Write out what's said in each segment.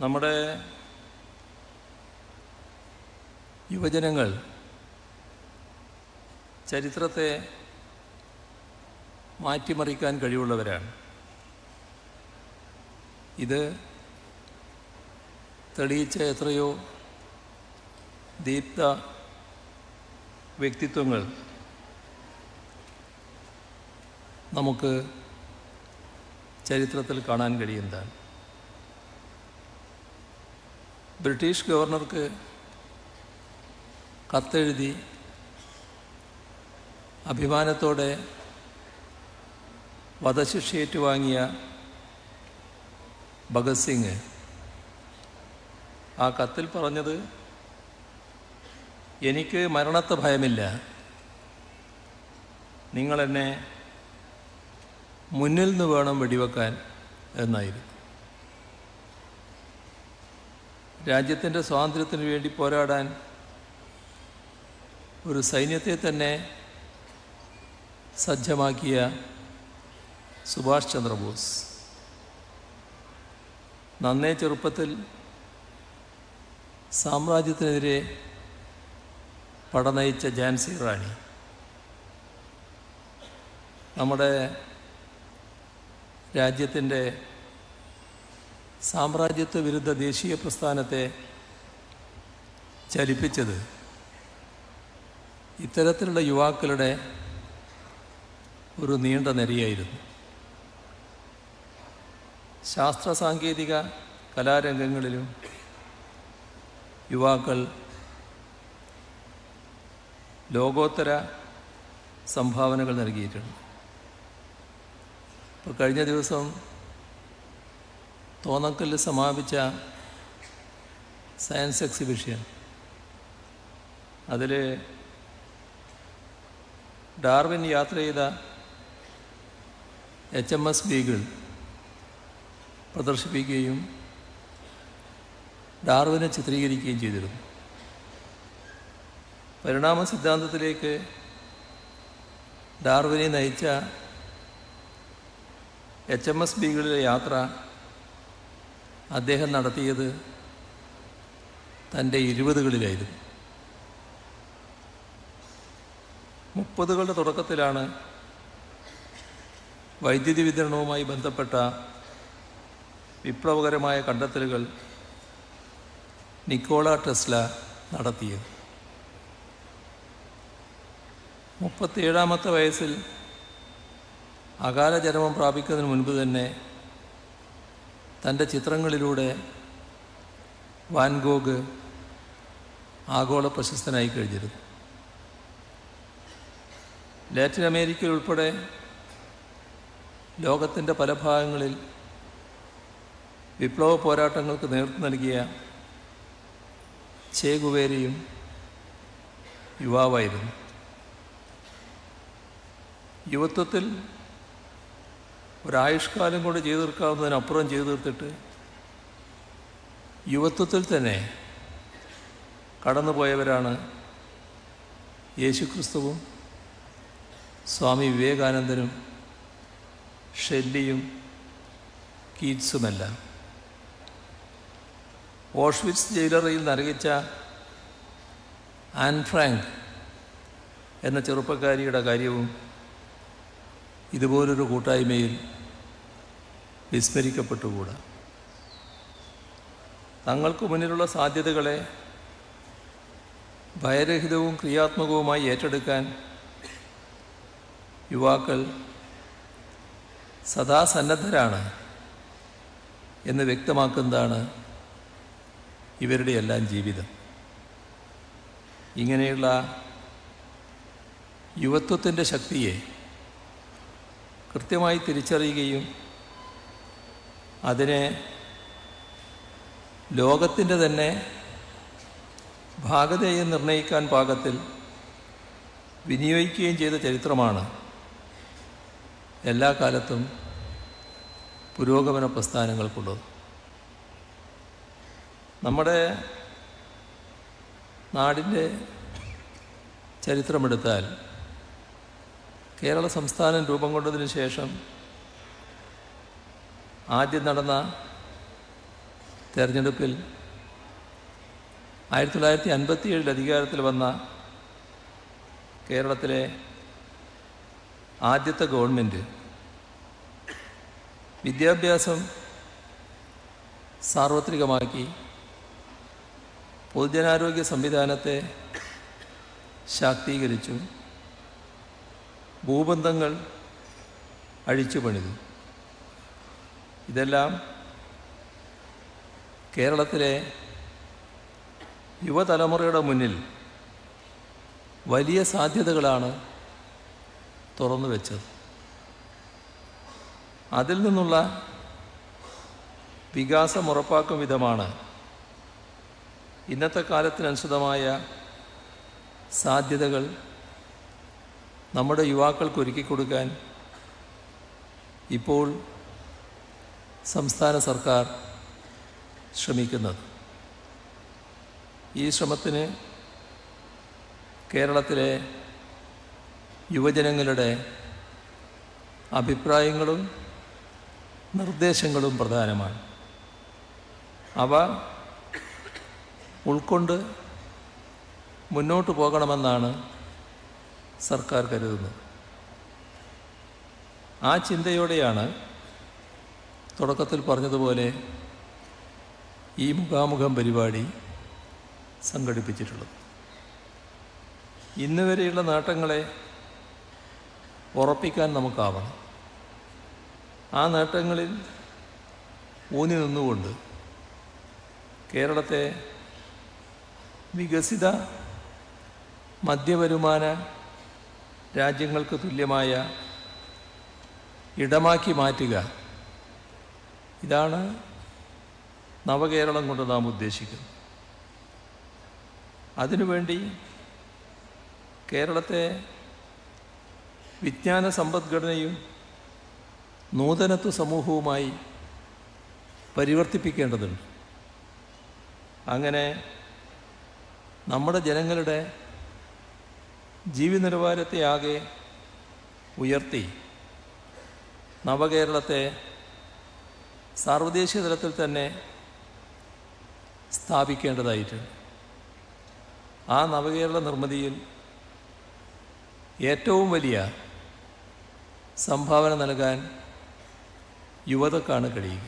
നമ്മുടെ യുവജനങ്ങൾ ചരിത്രത്തെ മാറ്റിമറിക്കാൻ കഴിവുള്ളവരാണ്. ഇത് തെളിയിച്ച എത്രയോ ദീപ്ത വ്യക്തിത്വങ്ങൾ നമുക്ക് ചരിത്രത്തിൽ കാണാൻ കഴിയുന്നതാണ്. ബ്രിട്ടീഷ് ഗവർണർക്ക് കത്തെഴുതി അഭിമാനത്തോടെ വധശിക്ഷ ഏറ്റുവാങ്ങിയ ഭഗത് സിംഗ്. ആ കത്തിൽ പറഞ്ഞത് എനിക്ക് മരണത്തെ ഭയമില്ല. നിങ്ങളെന്നെ മുന്നിൽ നിന്ന് വേണം വെടിവെക്കാൻ എന്നായിരുന്നു. രാജ്യത്തിന്റെ സ്വാതന്ത്ര്യത്തിന് വേണ്ടി പോരാടാൻ ഒരു സൈന്യത്തെ തന്നെ സജ്ജമാക്കിയ സുഭാഷ് ചന്ദ്രബോസ്. നന്നേ ചെറുപ്പത്തിൽ സാമ്രാജ്യത്തിനെതിരെ പടനയിച്ച ജാൻസി റാണി. നമ്മുടെ രാജ്യത്തിന്റെ സാമ്രാജ്യത്വ വിരുദ്ധ ദേശീയ പ്രസ്ഥാനത്തെ ചലിപ്പിച്ചത് ഇത്തരത്തിലുള്ള യുവാക്കളുടെ ഒരു നീണ്ട നിരയായിരുന്നു. ശാസ്ത്ര സാങ്കേതിക കലാരംഗങ്ങളിലും യുവാക്കൾ ലോകോത്തര സംഭാവനകൾ നൽകിയിട്ടുണ്ട്. ഇപ്പോൾ കഴിഞ്ഞ ദിവസം തോന്നക്കല്ല് സമാപിച്ച സയൻസ് എക്സിബിഷൻ. അതിൽ ഡാർവിൻ യാത്ര ചെയ്ത എച്ച് എം എസ് ബീഗിൾ പ്രദർശിപ്പിക്കുകയും ഡാർവിനെ ചിത്രീകരിക്കുകയും ചെയ്തിരുന്നു. പരിണാമ സിദ്ധാന്തത്തിലേക്ക് ഡാർവിനെ നയിച്ച എച്ച് എം എസ് ബീഗിളിലെ യാത്ര അദ്ദേഹം നടത്തിയത് തന്റെ ഇരുപതുകളിലായിരുന്നു. മുപ്പതുകളുടെ തുടക്കത്തിലാണ് വൈദ്യുതി വിതരണവുമായി ബന്ധപ്പെട്ട വിപ്ലവകരമായ കണ്ടെത്തലുകൾ നിക്കോള ടെസ്ല നടത്തിയത്. മുപ്പത്തിയേഴാമത്തെ വയസ്സിൽ അകാല പ്രാപിക്കുന്നതിന് മുൻപ് തന്നെ തന്റെ ചിത്രങ്ങളിലൂടെ വാൻഗോഗ് ആഗോള പ്രശസ്തനായി കഴിഞ്ഞിരുന്നു. ലാറ്റിൻ അമേരിക്കയിൽ ഉൾപ്പെടെ ലോകത്തിന്റെ പല ഭാഗങ്ങളിൽ വിപ്ലവ പോരാട്ടങ്ങൾക്ക് നേതൃത്വം നൽകിയ ചേകുവേരയും യുവാവായിരുന്നു. യുവത്വത്തിൽ ഒരായുഷ്കാലം കൊണ്ട് ചെയ്തു തീർക്കാവുന്നതിനപ്പുറം ചെയ്തു തീർത്തിട്ട് യുവത്വത്തിൽ തന്നെ കടന്നുപോയവരാണ് യേശുക്രിസ്തുവും സ്വാമി വിവേകാനന്ദനും ഷെല്ലിയും കീറ്റ്സുമെല്ലാം. ഓഷ്വിറ്റ്സ് ജയിലറിയിൽ നരകിച്ച ആൻ ഫ്രാങ്ക് എന്ന ചെറുപ്പക്കാരിയുടെ കാര്യവും ഇതുപോലൊരു കൂട്ടായ്മയിൽ വിസ്മരിക്കപ്പെട്ടുകൂടാ? തങ്ങൾക്ക് മുന്നിലുള്ള സാധ്യതകളെ ഭയരഹിതവും ക്രിയാത്മകവുമായി ഏറ്റെടുക്കാൻ യുവാക്കൾ സദാ സന്നദ്ധരാണ് എന്ന് വ്യക്തമാക്കുന്നതാണ് ഇവരുടെ എല്ലാം ജീവിതം. ഇങ്ങനെയുള്ള യുവത്വത്തിന്റെ ശക്തിയെ കൃത്യമായി തിരിച്ചറിയുകയും അതിനെ ലോകത്തിന്റെ തന്നെ ഭാഗതയെ നിർണയിക്കാൻ പാകത്തിൽ വിനിയോഗിക്കുകയും ചെയ്ത ചരിത്രമാണ് എല്ലാ കാലത്തും പുരോഗമന പ്രസ്ഥാനങ്ങൾക്കുള്ളത്. നമ്മുടെ നാടിന്റെ ചരിത്രമെടുത്താൽ കേരള സംസ്ഥാനം രൂപം കൊണ്ടതിന് ശേഷം ആദ്യം നടന്ന തെരഞ്ഞെടുപ്പിൽ ആയിരത്തി തൊള്ളായിരത്തി അൻപത്തിയേഴിൽ അധികാരത്തിൽ വന്ന കേരളത്തിലെ ആദ്യത്തെ ഗവൺമെന്റ്. വിദ്യാഭ്യാസം സാർവത്രികമാക്കി. പൊതുജനാരോഗ്യ സംവിധാനത്തെ ശാക്തീകരിച്ചു. ഭൂബന്ധങ്ങൾ അഴിച്ചു പണിതു. ഇതെല്ലാം കേരളത്തിലെ യുവതലമുറയുടെ മുന്നിൽ വലിയ സാധ്യതകളാണ് തുറന്നു വെച്ചത്. അതിൽ നിന്നുള്ള വികാസം ഉറപ്പാക്കും വിധമാണ് ഇന്നത്തെ കാലത്തിനനുസൃതമായ സാധ്യതകൾ നമ്മുടെ യുവാക്കൾക്ക് ഒരുക്കി കൊടുക്കാൻ ഇപ്പോൾ സംസ്ഥാന സർക്കാർ ശ്രമിക്കുന്നത്. ഈ ശ്രമത്തിന് കേരളത്തിലെ യുവജനങ്ങളുടെ അഭിപ്രായങ്ങളും നിർദ്ദേശങ്ങളും പ്രധാനമാണ്. അവ ഉൾക്കൊണ്ട് മുന്നോട്ട് പോകണമെന്നാണ് സർക്കാർ കരുതുന്നത്. ആ ചിന്തയോടെയാണ് തുടക്കത്തിൽ പറഞ്ഞതുപോലെ ഈ മുഖാമുഖം പരിപാടി സംഘടിപ്പിച്ചിട്ടുള്ളത്. ഇന്ന് വരെയുള്ള നേട്ടങ്ങളെ ഉറപ്പിക്കാൻ നമുക്കാവണം. ആ നേട്ടങ്ങളിൽ ഊന്നി നിന്നുകൊണ്ട് കേരളത്തെ വികസിത മധ്യവരുമാന രാജ്യങ്ങൾക്ക് തുല്യമായ ഇടമാക്കി മാറ്റുക. ഇതാണ് നവകേരളം കൊണ്ട് നാം ഉദ്ദേശിക്കുന്നത്. അതിനുവേണ്ടി കേരളത്തെ വിജ്ഞാന സമ്പദ്ഘടനയും നൂതനത്വ സമൂഹവുമായി പരിവർത്തിപ്പിക്കേണ്ടതുണ്ട്. അങ്ങനെ നമ്മുടെ ജനങ്ങളുടെ ജീവിത നിലവാരത്തെ ആകെ ഉയർത്തി. നവകേരളത്തെ സാർവദേശീയ തലത്തിൽ തന്നെ സ്ഥാപിക്കേണ്ടതായിട്ടുണ്ട്. ആ നവകേരള നിർമ്മിതിയിൽ ഏറ്റവും വലിയ സംഭാവന നൽകാൻ യുവതക്കാണ് കഴിയുക.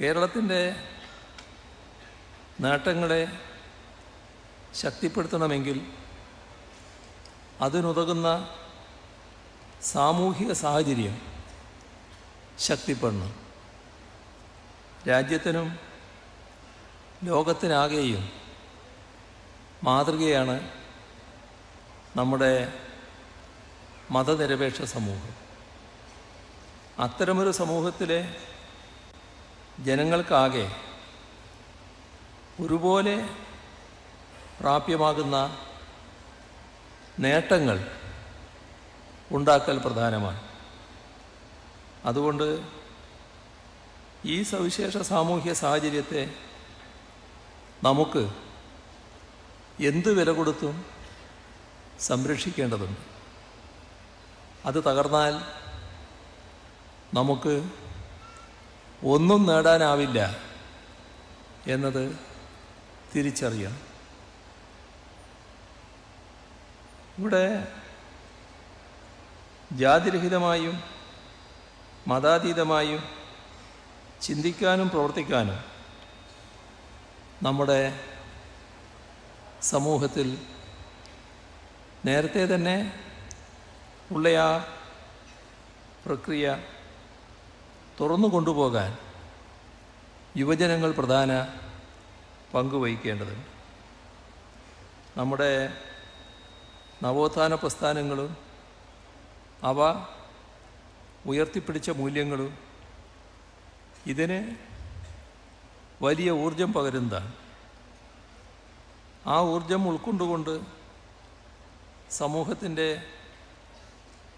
കേരളത്തിന്റെ നേട്ടങ്ങളെ ശക്തിപ്പെടുത്തണമെങ്കിൽ അതിനുതകുന്ന സാമൂഹിക സാഹചര്യം ശക്തിപ്പെടണം. രാജ്യത്തിനും ലോകത്തിനാകെയും മാതൃകയാണ് നമ്മുടെ മതനിരപേക്ഷ സമൂഹം. അത്തരമൊരു സമൂഹത്തിലെ ജനങ്ങൾക്കാകെ ഒരുപോലെ പ്രാപ്യമാകുന്ന നേട്ടങ്ങൾ ഉണ്ടാക്കൽ പ്രധാനമാണ്. അതുകൊണ്ട് ഈ സവിശേഷ സാമൂഹ്യ സാഹചര്യത്തെ നമുക്ക് എന്ത് വില കൊടുത്തും സംരക്ഷിക്കേണ്ടതുണ്ട്. അത് തകർന്നാൽ നമുക്ക് ഒന്നും നേടാനാവില്ല എന്നത് തിരിച്ചറിയണം. ഇവിടെ ജാതിരഹിതമായും മതാതീതമായും ചിന്തിക്കാനും പ്രവർത്തിക്കാനും നമ്മുടെ സമൂഹത്തിൽ നേരത്തെ തന്നെ ഉള്ള ആ പ്രക്രിയ തുറന്നു കൊണ്ടുപോകാൻ യുവജനങ്ങൾ പ്രധാന പങ്കുവഹിക്കേണ്ടതുണ്ട് നമ്മുടെ നവോത്ഥാന പ്രസ്ഥാനങ്ങളും അവ ഉയർത്തിപ്പിടിച്ച മൂല്യങ്ങളും ഇതിന് വലിയ ഊർജം പകരുന്നതാണ്. ആ ഊർജം ഉൾക്കൊണ്ടുകൊണ്ട് സമൂഹത്തിന്റെ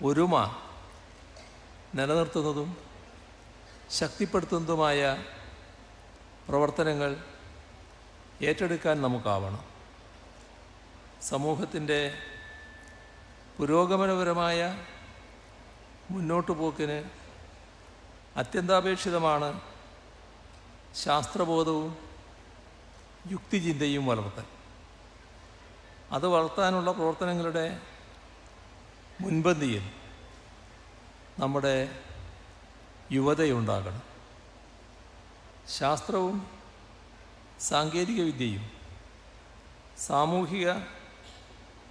ഒരുമ നിലനിർത്തുന്നതും ശക്തിപ്പെടുത്തുന്നതുമായ പ്രവർത്തനങ്ങൾ ഏറ്റെടുക്കാൻ നമുക്കാവണം. സമൂഹത്തിന്റെ പുരോഗമനപരമായ മുന്നോട്ടു പോക്കിന് അത്യന്താപേക്ഷിതമാണ് ശാസ്ത്രബോധവും യുക്തിചിന്തയും വളർത്തൽ. അത് വളർത്താനുള്ള പ്രവർത്തനങ്ങളുടെ മുൻപന്തിയിൽ നമ്മുടെ യുവതയുണ്ടാകണം. ശാസ്ത്രവും സാങ്കേതികവിദ്യയും സാമൂഹിക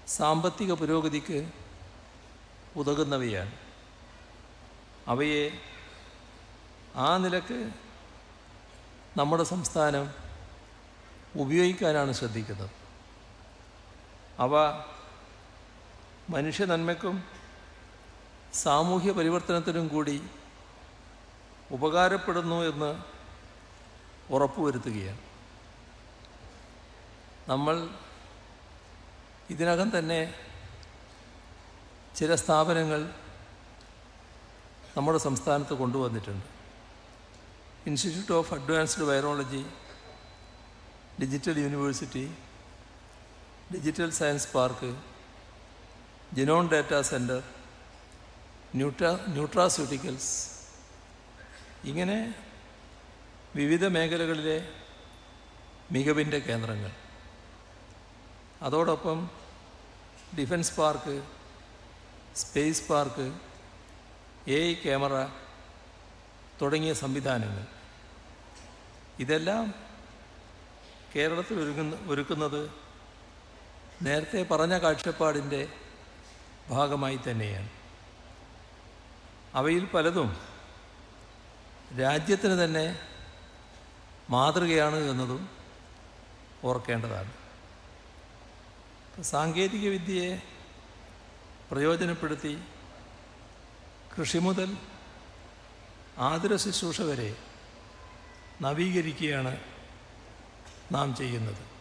സാമ്പത്തിക പുരോഗതിക്ക് ഉതകുന്നവയാണ്. അവയെ ആ നിലയ്ക്ക് നമ്മുടെ സംസ്ഥാനം ഉപയോഗിക്കാനാണ് ശ്രദ്ധിക്കുന്നത്. അവ മനുഷ്യ നന്മയ്ക്കും സാമൂഹ്യ പരിവർത്തനത്തിനും കൂടി ഉപകാരപ്പെടുന്നു എന്ന് ഉറപ്പുവരുത്തുകയാണ്. നമ്മൾ ഇതിനകം തന്നെ ചില സ്ഥാപനങ്ങൾ നമ്മുടെ സംസ്ഥാനത്ത് കൊണ്ടുവന്നിട്ടുണ്ട്. Institute of advanced virology digital university digital science park genome data centre nutra nutraceuticals ഇങ്ങനെ വിവിധ മേഖലകളിലെ മികവിന്റെ കേന്ദ്രങ്ങൾ. അതോടൊപ്പം defence park space park A camera തുടങ്ങിയ സംവിധാനങ്ങൾ. ഇതെല്ലാം കേരളത്തിൽ ഒരുങ്ങുന്ന ഒരുക്കുന്നത് നേരത്തെ പറഞ്ഞ കാഴ്ചപ്പാടിന്റെ ഭാഗമായി തന്നെയാണ്. അവയിൽ പലതും രാജ്യത്തിന് തന്നെ മാതൃകയാണ് എന്നതും ഓർക്കേണ്ടതാണ്. സാങ്കേതിക വിദ്യയെ പ്രയോജനപ്പെടുത്തി കൃഷി മുതൽ ആതുര ശുശ്രൂഷ വരെ നവീകരിക്കുകയാണ് നാം ചെയ്യുന്നത്.